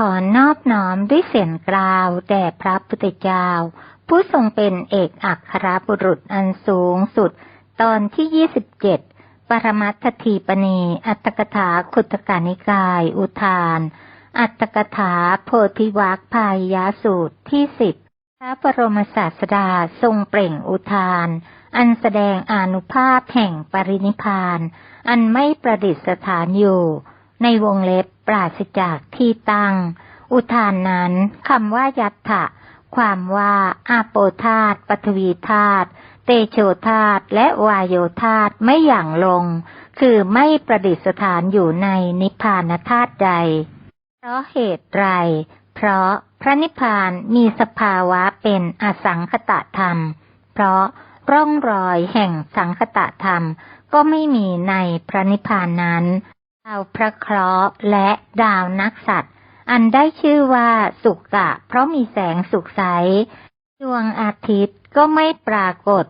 ขอนอบน้อมด้วยเสียงกล่าวแด่พระพุทธเจ้า ผู้ทรงเป็นเอกอัครบุรุษอันสูงสุด ตอนที่ยี่สิบเจ็ดปรมัตถทีปณี อัตถกถาขุตกานิกาย อุทาน อัตถกถาโพธิวัคพายยสูตรที่สิบพระบรมศาสดาทรงเปล่งอุทาน อันแสดงอนุภาพแห่งปรินิพาน อันไม่ประดิษฐานอยู่ ในวงเล็บปราศจากที่ตั้ง อุทานนั้นคำว่ายัตถะ ความว่าอาโปธาตปฐวีธาตเตโชธาตและวายโยธาตไม่อย่างลง คือไม่ประดิษฐานอยู่ในนิพพานธาตุใด เพราะเหตุไร เพราะพระนิพพานมีสภาวะเป็นอสังคตะธรรม เพราะร่องรอยแห่งสังคตะธรรมก็ไม่มีในพระนิพพานนั้น ดาวพระเคราะห์และดาวนักสัตว์ อันได้ชื่อว่าสุกะ เพราะมีแสงสุกใส ดวงอาทิตย์ก็ไม่ปรากฏ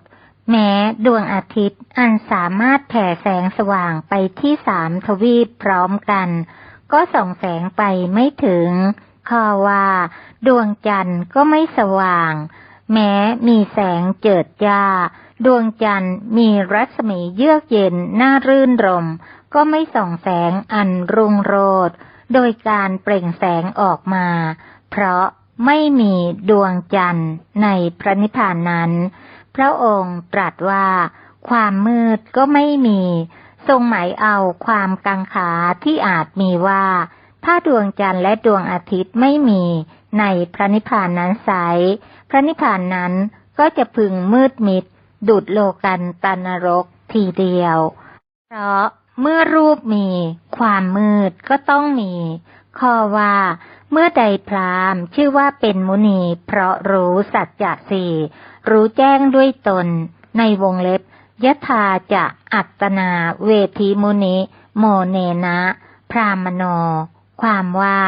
แม้ดวงอาทิตย์อันสามารถแผ่แสงสว่างไปที่สามทวีปพร้อมกัน ก็ส่องแสงไปไม่ถึงข้อว่า ดวงจันทร์ก็ไม่สว่าง แม้มีแสงเจิดจ้า ดวงจันทร์มีรัศมีเยือกเย็นน่ารื่นรม ก็ไม่ส่องแสงอันรุงโรจน์โดยการเปล่งแสงออกมา เพราะไม่มีดวงจันทร์ในพระนิพพานนั้น พระองค์ตรัสว่าความมืดก็ไม่มี ทรงหมายเอาความกังขาที่อาจมีว่า ถ้าดวงจันทร์และดวงอาทิตย์ไม่มีในพระนิพพานนั้นไซพระนิพพานนั้นก็จะพึงมืดมิด ดุดโลกันตานรกทีเดียว เพราะ เมื่อรูปมี ความมืดก็ต้องมี ข้อว่า เมื่อใดพรามชื่อว่าเป็นมุนี เพราะรู้สัจจะสี่รู้แจ้งด้วยตน ในวงเล็บยถาจะอัตนาเวทีมุนิ โมเนนะ พรามโน ความว่า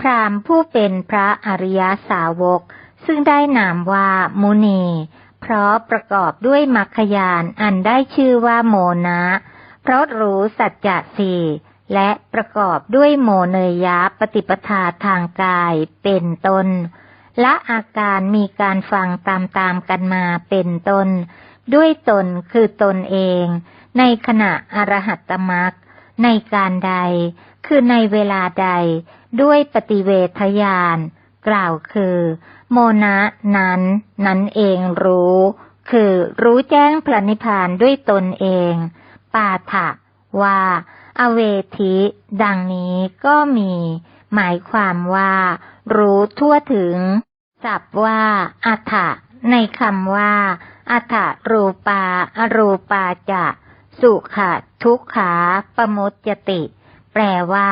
พรามผู้เป็นพระอริยสาวก ซึ่งได้นามว่ามุนี เพราะประกอบด้วยมรรคยานอันได้ชื่อว่าโมนะ เพราะรู้สัจจะสี่และประกอบด้วยโมเนยยะปฏิปทาทางกายเป็นต้นและอาการมีการฟังตามๆกันมาเป็นต้นด้วยตนคือตนเอง ในขณะอรหัตตมักในการใด คือในเวลาใด ด้วยปฏิเวทยาน กล่าวคือ โมนะนั้น นั้นเองรู้ คือรู้แจ้งพระนิพพานด้วยตนเอง ปาถะว่า อเวทิ ดังนี้ก็มี หมายความว่า รู้ทั่วถึงสับว่าอัฏฐะในคำว่าอัฏฐรูปาอรูปาจะสุขะทุกขาปมุจติ แปลว่า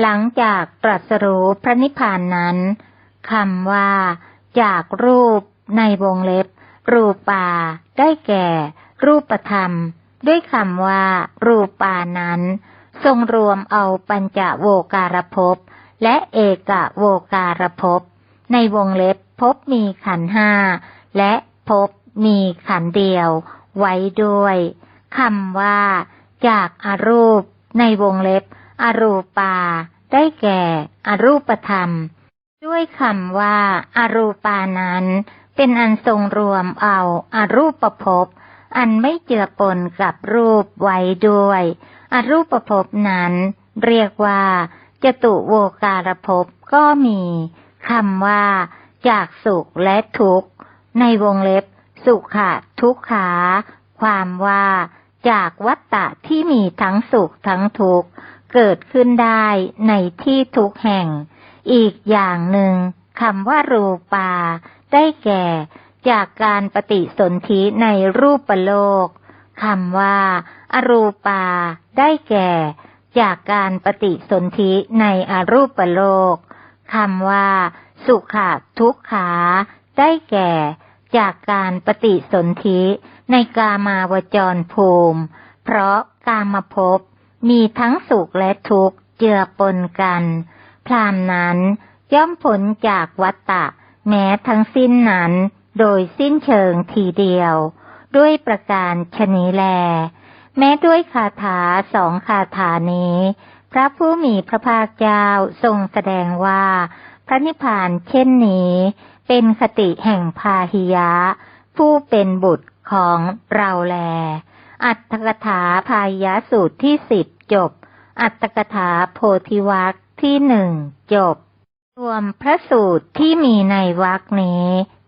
หลังจากตรัสรู้พระนิพพานนั้นคำว่า จากรูปในวงเล็บ รูปา ได้แก่ รูปธรรม ด้วยคำว่า รูปานั้น ทรงรวมเอาปัญจโวการภพและเอกโวการภพในวงเล็บภพมีขันห้าและภพมีขันเดียว ไว้ด้วยคำว่า จากอารูป ในวงเล็บ อรูปา ได้แก่อรูปธรรม ด้วยคำว่าอารูปานั้น เป็นอันทรงรวมเอาอารูปภพ อันไม่เจือปนกับรูปไว้ด้วยอรูปภพนั้น เรียกว่าจตุโวการภพก็มีคำว่า จากสุขและทุกข์ ในวงเล็บ สุขะทุกขา ความว่า จากวัตตะที่มีทั้งสุขทั้งทุกข์ เกิดขึ้นได้ในที่ทุกแห่ง อีกอย่างหนึ่งคำว่ารูปา ได้แก่ จากการปฏิสนธิในรูปโลกคำว่า อรูปา ได้แก่ จากการปฏิสนธิในอรูปโลกคำว่า สุขทุกขา ได้แก่ จากการปฏิสนธิในกามาวจรภูมิ เพราะกามภพมีทั้งสุขและทุกข์เจือปนกัน พรามนั้นย่อมผลจากวัตตะ แม้ทั้งสิ้นนั้น โดยสิ้นเชิงทีเดียว ด้วยประการชนีแล แม้ด้วยคาถาสองคาถานี้ พระผู้มีพระภาคเจ้าทรงแสดงว่า พระนิพพานเช่นนี้ เป็นคติแห่งพาหิยะ ผู้เป็นบุตรของเราแล อัตถกถาพาหิยะสูตรที่สิบจบ อัตถกถาโพธิวัคที่หนึ่งจบ รวมพระสูตรที่มีในวรรคนี้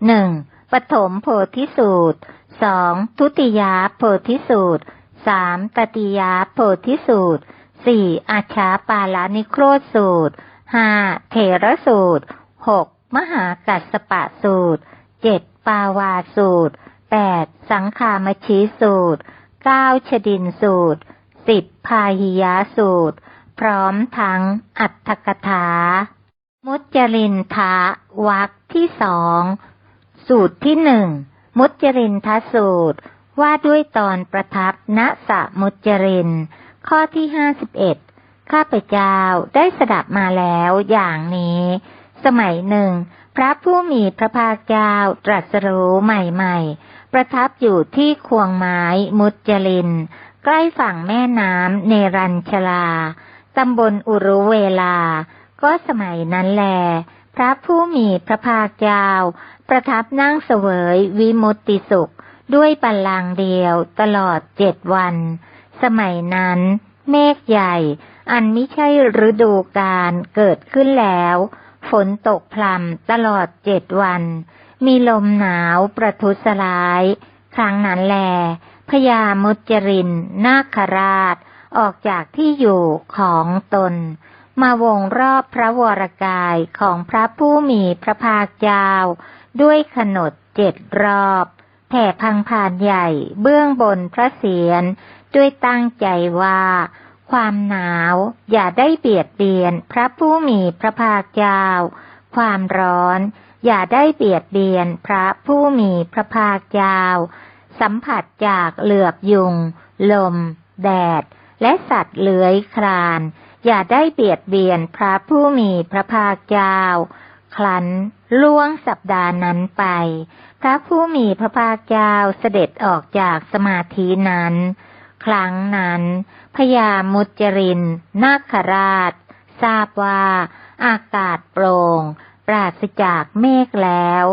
หนึ่ง ปฐมโพธิสูตรสองทุติยาโพธิสูตรสามตติยาโพธิสูตรสี่อาชาปาลานิโครสูตรห้าเถระสูตรหกมหากัสสปะสูตรเจ็ดปาวาสูตรแปดสังคามชีสูตรเก้าชดินสูตรสิบพาหิยาสูตร พร้อมทั้งอัตถกถา มุจจรินทะวักที่สอง สูตรที่หนึ่งมุจจรินทสูตร ว่าด้วยตอนประทับณสะมุจจริน ข้อที่ห้าสิบเอ็ดข้าพเจ้าได้สดับมาแล้วอย่างนี้ สมัยหนึ่ง พระผู้มีพระภาคเจ้าตรัสรู้ใหม่ๆ ประทับอยู่ที่ควงไม้มุจจริน ใกล้ฝั่งแม่น้ำเนรัญชลา ตำบลอุรุเวลา ก็สมัยนั้นแล พระผู้มีพระภาคเจ้า ประทับนั่งเสวยวิมุตติสุข ด้วยปัลลังก์เดียวตลอดเจ็ดวัน สมัยนั้น เมฆใหญ่ อันไม่ใช่ฤดูกาลเกิดขึ้นแล้ว ฝนตกพรำตลอดเจ็ดวัน มีลมหนาวประทุษร้าย ครั้งนั้นแลพญามุจจริน นาคราช ออกจากที่อยู่ของตน มาวงรอบพระวรกายของพระผู้มีพระภาคเจ้า ด้วยขนดเจ็ดรอบแผ่พังผ่านใหญ่เบื้องบนพระเศียรด้วยตั้งใจว่า ความหนาวอย่าได้เบียดเบียนพระผู้มีพระภาคเจ้า ความร้อนอย่าได้เบียดเบียนพระผู้มีพระภาคเจ้า สัมผัสจากเหลือบยุง ลม แดด และสัตว์เลื้อยคลาน อย่าได้เบียดเบียนพระผู้มีพระภาคเจ้า คลันล่วงสัปดาห์นั้นไป พระผู้มีพระภาคเจ้าเสด็จออกจากสมาธินั้น ครั้งนั้นพญามุจจริน นาคราช ทราบว่าอากาศโปร่ง ปราศจากเมฆแล้ว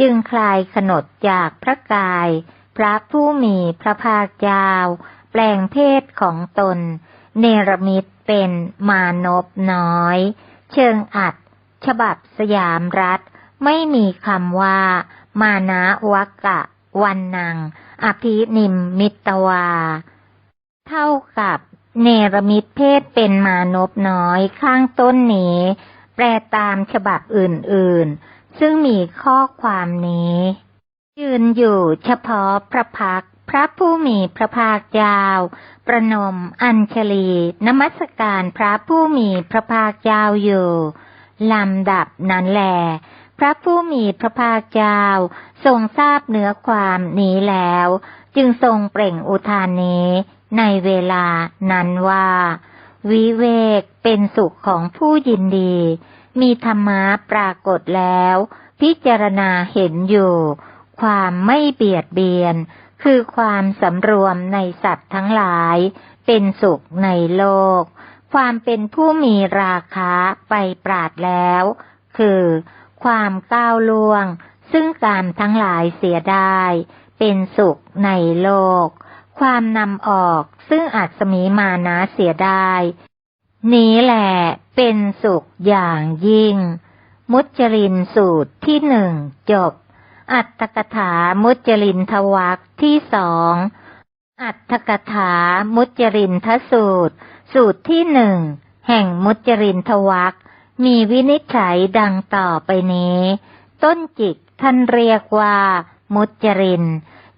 จึงคลายขนดจากพระกาย พระผู้มีพระภาคเจ้า แปลงเพศของตน เนรมิตเป็นมานพน้อย เชิงอัด ฉบับสยามรัฐ ไม่มีคำว่า มานะวักกะ วันนังอภินิมมิตวา เท่ากับเนรมิตเพศเป็นมานพน้อยข้างต้นนี้ แปลตามฉบับอื่นๆ ซึ่งมีข้อความนี้ ยืนอยู่เฉพาะพระพักพระผู้มีพระภาคเจ้า ประนมอัญชลี นมัสการพระผู้มีพระภาคเจ้าอยู่ ลำดับนั้นแล พระผู้มีพระภาคเจ้าทรงทราบเนื้อความนี้แล้ว จึงทรงเปล่งอุทานนี้ในเวลานั้นว่า วิเวกเป็นสุขของผู้ยินดี มีธรรมะปรากฏแล้ว พิจารณาเห็นอยู่ ความไม่เบียดเบียน คือความสำรวมในสัตว์ทั้งหลาย เป็นสุขในโลก ความเป็นผู้มีราคะไปปราดแล้ว คือ ความก้าวล่วง ซึ่งการทั้งหลายเสียได้ เป็นสุขในโลก ความนำออกซึ่งอาจสมีมานะเสียได้ นี้แหละเป็นสุขอย่างยิ่ง มุจจรินสูตรที่หนึ่งจบ อัตถกถามุจจรินทวักที่สองอัตถกถามุจจรินทสูตร สูตรที่หนึ่งแห่งมุจจรินทวักมีวินิจฉัยดังต่อไปนี้ ต้นจิกท่านเรียกว่า มุจจริน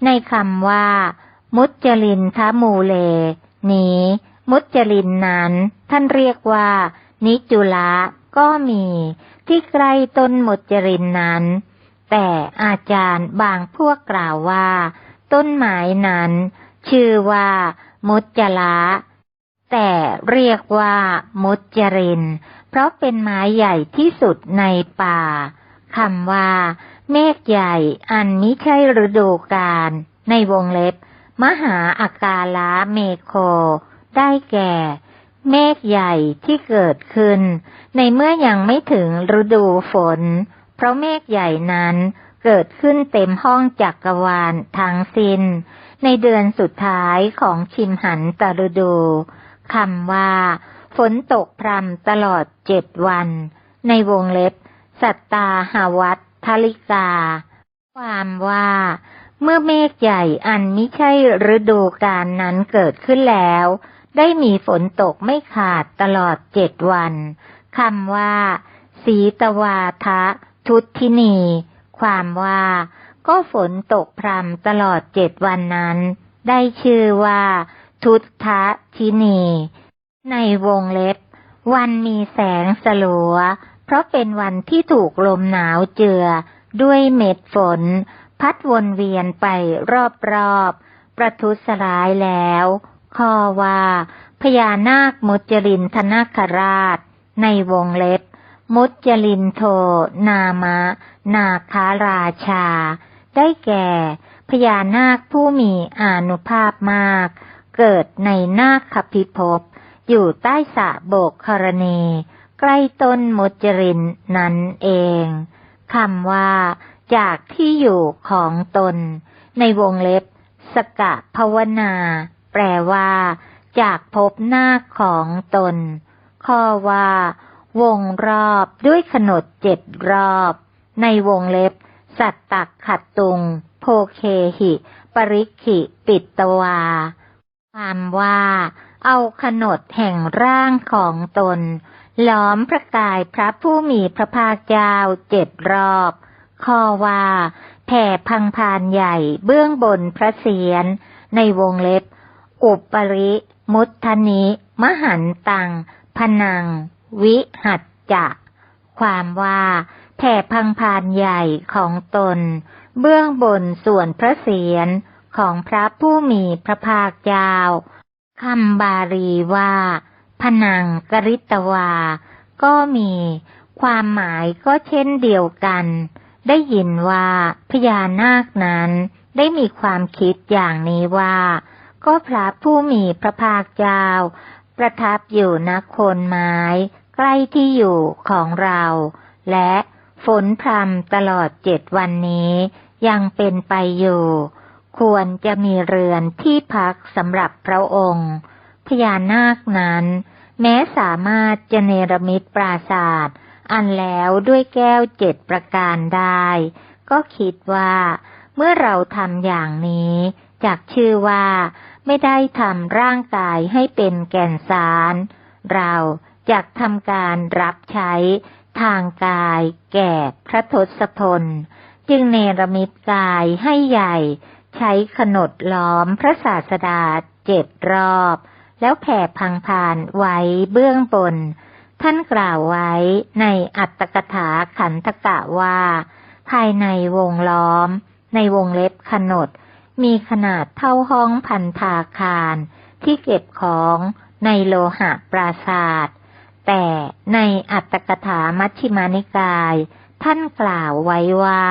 ในคำว่า มุจจรินทมูเล นี้ มุจจรินนั้น ท่านเรียกว่า นิจุละก็มีที่ใกล้ต้นมุจจรินนั้น แต่อาจารย์บางพวกกล่าวว่า ต้นไม้นั้น ชื่อว่า มุจจละ แต่เรียกว่า มุจริน เพราะเป็นไม้ใหญ่ที่สุดในป่าคำว่า เมฆใหญ่ อันมิใช่ฤดูกาลในวงเล็บ มหาอากาละเมโค ได้แก่เเมฆใหญ่ที่เกิดขึ้น ในเมื่อยังไม่ถึงฤดูฝน เพราะเมฆใหญ่นั้นเกิดขึ้นเต็มห้องจักรวาลทั้งสิน้น ในเดือนสุดท้ายของชิมหันตฤดู คำว่า ฝนตกพรำตลอดเจ็ดวัน ในวงเล็บ สัตตาหาวัตทลิกา ความว่า เมื่อเมฆใหญ่อันไม่ใช่ฤดูกาลนั้นเกิดขึ้นแล้ว ได้มีฝนตกไม่ขาดตลอดเจ็ดวันคำว่า สีตวาทะ ทุตินี ความว่า ก็ฝนตกพรำตลอดเจ็ดวันนั้น ได้ชื่อว่า ทุตทะทินี ในวงเล็บ วันมีแสงสลัว เพราะเป็นวันที่ถูกลมหนาวเจือ ด้วยเม็ดฝน พัดวนเวียนไปรอบๆ ประทุษร้ายแล้วข้อว่าพญานาคมุจรินทนาคราช ในวงเล็บ มุจลินโท นามะ นาคาราชา ได้แก่พญานาคผู้มีอานุภาพมาก เกิดในนาคขพิภพอยู่ใต้สะโบกครณี ใกล้ต้นมุจรินนั่นเองคำว่า จากที่อยู่ของตน ในวงเล็บ สกะภาวนา แปลว่า จากพบหน้าของตน ข้อว่า วงรอบด้วยขนดเจ็ดรอบ ในวงเล็บ สัตตักขัดตุง โพเคหิ ปริขิ ปิตตวา ความว่า เอาขนดแห่งร่างของตน ล้อมพระกายพระผู้มีพระภาคเจ้าเจ็ดรอบ ข้อว่า แผ่พังพานใหญ่เบื้องบนพระเศียร ในวงเล็บ อุปริ มุทนิ มหันตัง พนัง วิหัจจะความว่าแผ่พังพานใหญ่ของตน เบื้องบนส่วนพระเศียร ของพระผู้มีพระภาคเจ้าคำบาลีว่า พนังกริตวา ก็มี ความหมายก็เช่นเดียวกัน ได้ยินว่าพญานาคนั้นได้มีความคิดอย่างนี้ว่า ก็พระผู้มีพระภาคเจ้า ประทับอยู่ณโคนไม้ ใกล้ที่อยู่ของเรา และฝนพรำตลอดเจ็ดวันนี้ยังเป็นไปอยู่ ควรจะมีเรือนที่พักสำหรับพระองค์พญานาคนั้น แม้สามารถจะเนรมิตปราศาสตร์อันแล้วด้วยแก้วเจ็ดประการได้ ก็คิดว่า เมื่อเราทำอย่างนี้จากชื่อว่า ไม่ได้ทำร่างกายให้เป็นแก่นสาร เราจะทำการรับใช้ทางกายแก่พระทศพลจึงเนรมิตกายให้ใหญ่ ใช้ขนดล้อมพระศาสดาเจ็ดรอบ แล้วแผ่พังพานไว้เบื้องบน ท่านกล่าวไว้ในอัตตกถาขันธกะว่า ภายในวงล้อม ในวงเล็บขนด มีขนาดเท่าห้องพันธาคารที่เก็บของในโลหะปราศาสตร์แต่ในอัตตกถามัชฌิมานิกาย ท่านกล่าวไว้ว่า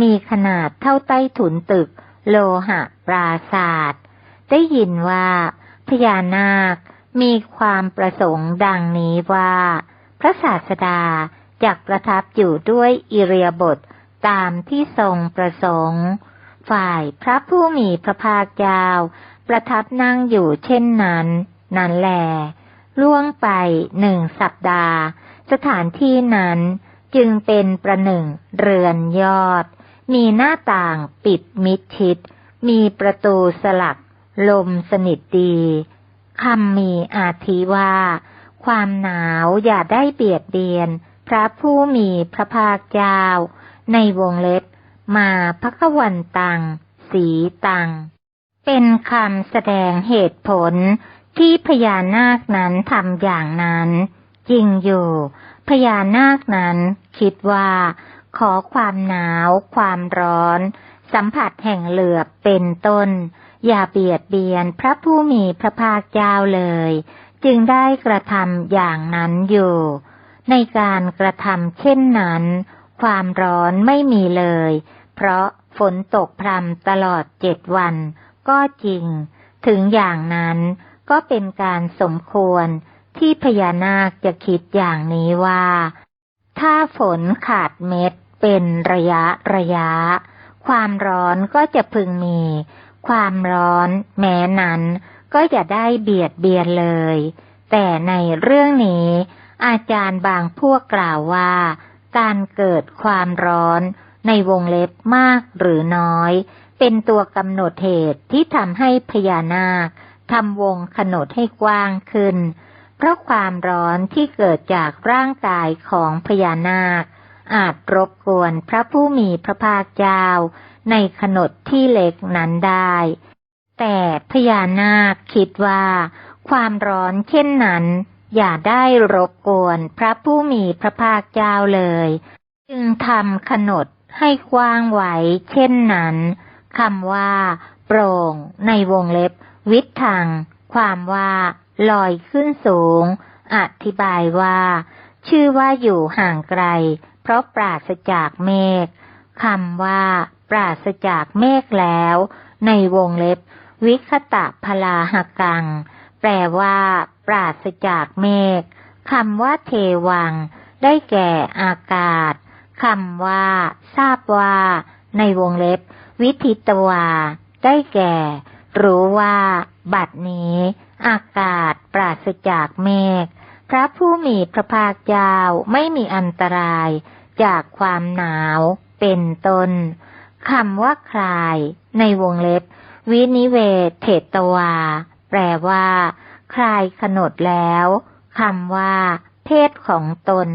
มีขนาดเท่าใต้ถุนตึก โลหะปราศาสตร์ ได้ยินว่าพญานาคมีความประสงค์ดังนี้ว่า พระศาสดาจักประทับอยู่ด้วยอิเรียบทตามที่ทรงประสงค์ ฝ่ายพระผู้มีพระภาคเจ้าประทับนั่งอยู่เช่นนั้น นั่นแหลล่วงไปหนึ่งสัปดาห์ สถานที่นั้นจึงเป็นประหนึ่งเรือนยอด มีหน้าต่างปิดมิดชิด มีประตูสลัก ลมสนิทดีคำมีอาทิว่า ความหนาวอย่าได้เบียดเบียน พระผู้มีพระภาคเจ้า ในวงเล็บ มาพระวันตัง สีตัง เป็นคำแสดงเหตุผลที่พญานาคนั้นทำอย่างนั้น จริงอยู่ พญานาคนั้นคิดว่า ขอความหนาว ความร้อน สัมผัสแห่งเหลือบเป็นต้น อย่าเบียดเบียนพระผู้มีพระภาคเจ้าเลย จึงได้กระทำอย่างนั้นอยู่ ในการกระทำเช่นนั้น ความร้อนไม่มีเลย เพราะฝนตกพรำตลอดเจ็ดวัน ก็จริง ถึงอย่างนั้นก็เป็นการสมควรที่พญานาคจะคิดอย่างนี้ว่า ถ้าฝนขาดเม็ด เป็นระยะระยะ ความร้อนก็จะพึงมี ความร้อนแม้นั้น ก็อย่าได้เบียดเบียนเลย แต่ในเรื่องนี้ อาจารย์บางพวกกล่าวว่า การเกิดความร้อนในวงเล็บมากหรือน้อย เป็นตัวกำหนดเหตุที่ทำให้พญานาคทำวงขนดให้กว้างขึ้น เพราะความร้อนที่เกิดจากร่างกายของพญานาค อาจรบกวนพระผู้มีพระภาคเจ้า ในขนดที่เล็กนั้นได้ แต่พญานาคคิดว่า ความร้อนเช่นนั้น อย่าได้รบกวนพระผู้มีพระภาคเจ้าเลย จึงทำขนดให้กว้างไว้เช่นนั้นคำว่า โปร่ง ในวงเล็บ วิทัง ความว่า ลอยขึ้นสูง อธิบายว่า ชื่อว่าอยู่ห่างไกล เพราะปราศจากเมฆคำว่า ปราศจากเมฆแล้ว ในวงเล็บ วิคตะพลาหกัง แปลว่า ปราศจากเมฆคำว่าเทวัง ได้แก่อากาศคำว่า ทราบว่า ในวงเล็บ วิธิตวา ได้แก่ รู้ว่า บัดนี้ อากาศปราศจากเมฆ ระผู้มีพระภาคเจ้าไม่มีอันตราย จากความหนาว เป็นต้นคำว่าคลาย ในวงเล็บ วินิเวเทตวา แปลว่า คลายขนดแล้วคำว่า เพศของตน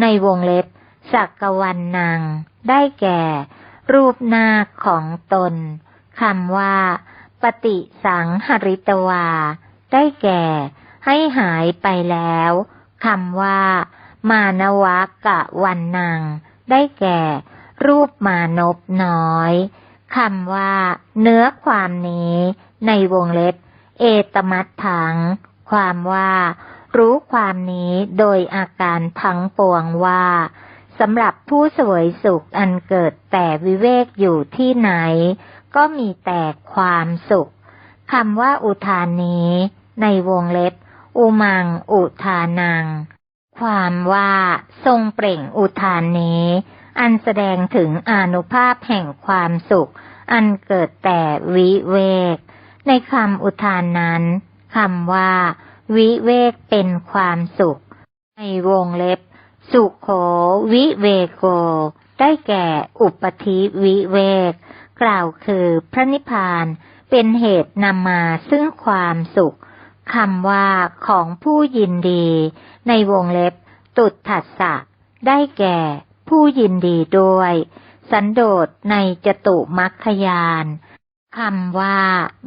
ในวงเล็บ สักวันนางได้แก่ รูปหน้าของตนคำว่า ปฏิสังหริตวา ได้แก่ ให้หายไปแล้วคำว่า มานวะกะวันนางได้แก่ รูปมานพน้อยคำว่า เนื้อความนี้ ในวงเล็บ เอตมัตถัง ความว่า รู้ความนี้โดยอาการทั้งปวงว่าสำหรับผู้สวยสุขอันเกิดแต่วิเวกอยู่ที่ไหน ก็มีแต่ความสุขคำว่าอุทานนี้ ในวงเล็บ อุมังอุทานัง ความว่าทรงเปล่งอุทานนี้ อันแสดงถึงอนุภาพแห่งความสุข อันเกิดแต่วิเวก ในคำอุทานนั้นคำว่า วิเวกเป็นความสุข ในวงเล็บ สุขโขวิเวโก ได้แก่อุปธิวิเวก กล่าวคือพระนิพพานเป็นเหตุนำมาซึ่งความสุข คำว่าของผู้ยินดี ในวงเล็บ ตุดถัสสะ ได้แก่ ผู้ยินดีด้วย สันโดษในจตุมัคคยานคำว่า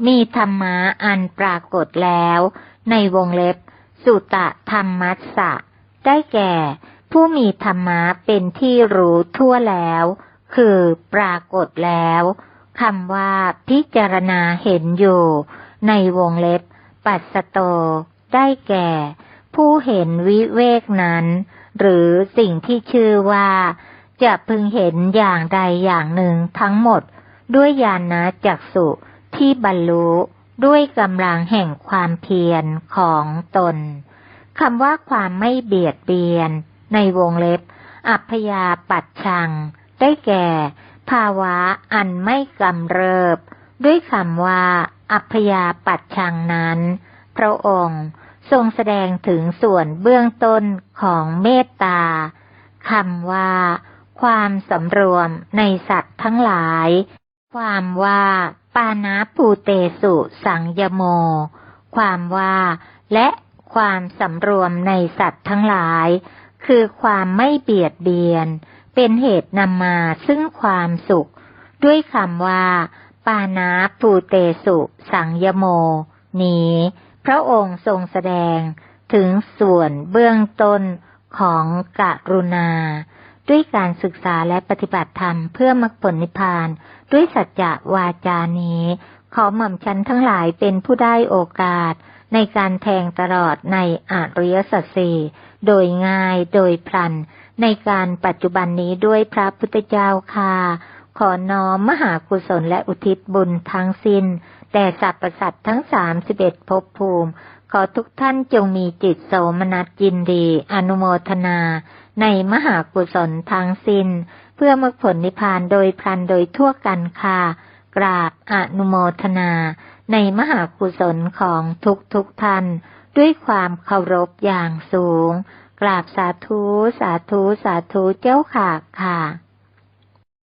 มีธรรมะอันปรากฏแล้ว ในวงเล็บ สุตะธรรมัสสะ ได้แก่ ผู้มีธรรมะเป็นที่รู้ทั่วแล้ว คือปรากฏแล้วคำว่าพิจารณาเห็นอยู่ ในวงเล็บ ปัสสโต ได้แก่ ผู้เห็นวิเวกนั้น หรือสิ่งที่ชื่อว่า จะพึงเห็นอย่างใดอย่างหนึ่งทั้งหมด ด้วยญาณจักสุที่บรรลุด้วยกำลังแห่งความเพียรของตนคำว่าความไม่เบียดเบียน ในวงเล็บ อัพยาปัดชัง ได้แก่ ภาวะอันไม่กำเริบ ด้วยคำว่า อัพยาปัดชังนั้น พระองค์ทรงแสดงถึงส่วนเบื้องต้นของเมตตาคำว่า ความสำรวมในสัตว์ทั้งหลาย ความว่า ปานาภูเตสุสังยโม ความว่า และความสำรวมในสัตว์ทั้งหลาย คือความไม่เบียดเบียน เป็นเหตุนำมาซึ่งความสุข ด้วยคำว่า ปานาปูเตสุ สังยโม นี้ พระองค์ทรงแสดงถึงส่วนเบื้องต้นของกรุณา ด้วยการศึกษาและปฏิบัติธรรมเพื่อมรรคผลนิพพาน ด้วยสัจจะวาจานี้ ขอหม่อมชันทั้งหลายเป็นผู้ได้โอกาส ในการแทงตลอดในอริยสัจสี่โดยง่ายโดยพลัน ในการปัจจุบันนี้ด้วยพระพุทธเจ้าค่ะ ขอน้อมมหากุศลและอุทิศบุญทั้งสิ้นแต่สรรพสัตว์ทั้งสามสิบเอ็ดภพภูมิ ขอทุกท่านจงมีจิตโสมนัสยินดี อนุโมทนา ในมหากุศลทั้งสิน้น เพื่อมรรคผลนิพพานโดยพลันโดยทั่วกันค่ะกราบอนุโมทนา ในมหากุศลของทุกทุกท่าน ด้วยความเคารพอย่างสูง กราบสาธุ สาธุ สาธุเจ้าค่ะค่ะ